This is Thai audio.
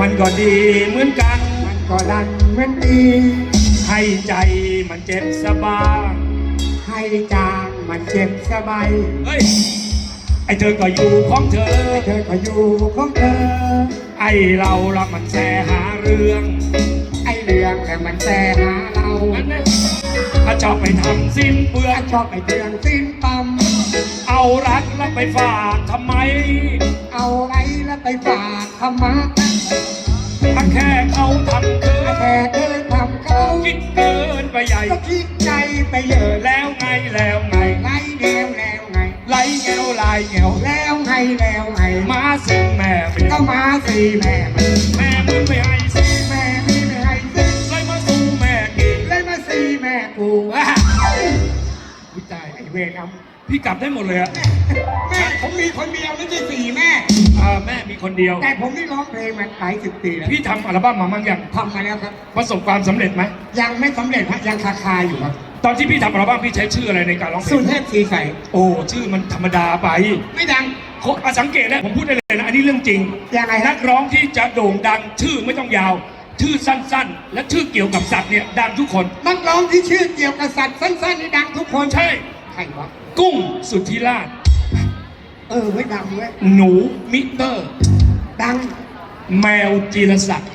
มันก็ดีเหมือนกัน มันก็ดันเหมือนดีให้ใจมันเจ็บสบายให้จางมันเจ็บสบายเฮ้ย ไอเธอก็อยู่ของเธอ เธอก็อยู่ของเธอ ไอเราละมันแสหาเรื่อง ไอเรื่องแต่มันแต่หาเราอันนั้นถ้าชอบไปทำสิ้นเปลืองชอบไอเรื่องสิ้นปั๊มเอารักแล้วไปฝากทำไม เอาไรแล้วไปฝากธรรมะถ้าแค่เขาทำเกินแค่เธอทำเขาคิดเกินไปใหญ่ก็คิดใจไปเยอะแล้วไงแล้วไงไรแล้วแล้วไงไหลเงวลายเงวแล้วไงแล้วไงมาสิงแม่ไม่ก็มาสิแม่มันแม่มึงไม่ให้สิแม่ไม่ไม่ให้สิเลยมาสู้แม่กินเลยมาสิแม่กูว้าวิจัยไอเวรเอาพี่กลับได้หมดเลยอะแม่ผมมีคนเดียวไม่ใช่สี่แม่ อ่าแม่มีคนเดียว แต่ผมนี่ร้องเพลงมาหลายสิบปีแล้วพี่ทำอัลบั้มมามั่งยังทำมาแล้วครับ ประสบความสำเร็จไหมยังไม่สำเร็จฮะยังคาคาอยู่ครับ ตอนที่พี่ทำอัลบั้มพี่ใช้ชื่ออะไรในการร้องเพลสุงเทพสีใสโอ้ชื่อมันธรรมดาไปไม่ดังโคอะสังเกตนะผมพูดได้เลยนะอันนี้เรื่องจริงยังไงนัฮะกร้องที่จะโด่งดังชื่อไม่ต้องยาว ชื่อสั้นๆ และชื่อเกี่ยวกับสัตว์เนี่ยดังทุกคน นักร้องที่ชื่อเกี่ยวกับสัตว์สั้นๆนี่ดังทุกคนใช่ ใครวะ กุ้งสุทธิราชเออไม่ดังเว้ยหนูมิเตอร์ ดัง แมวจีรศักดิ์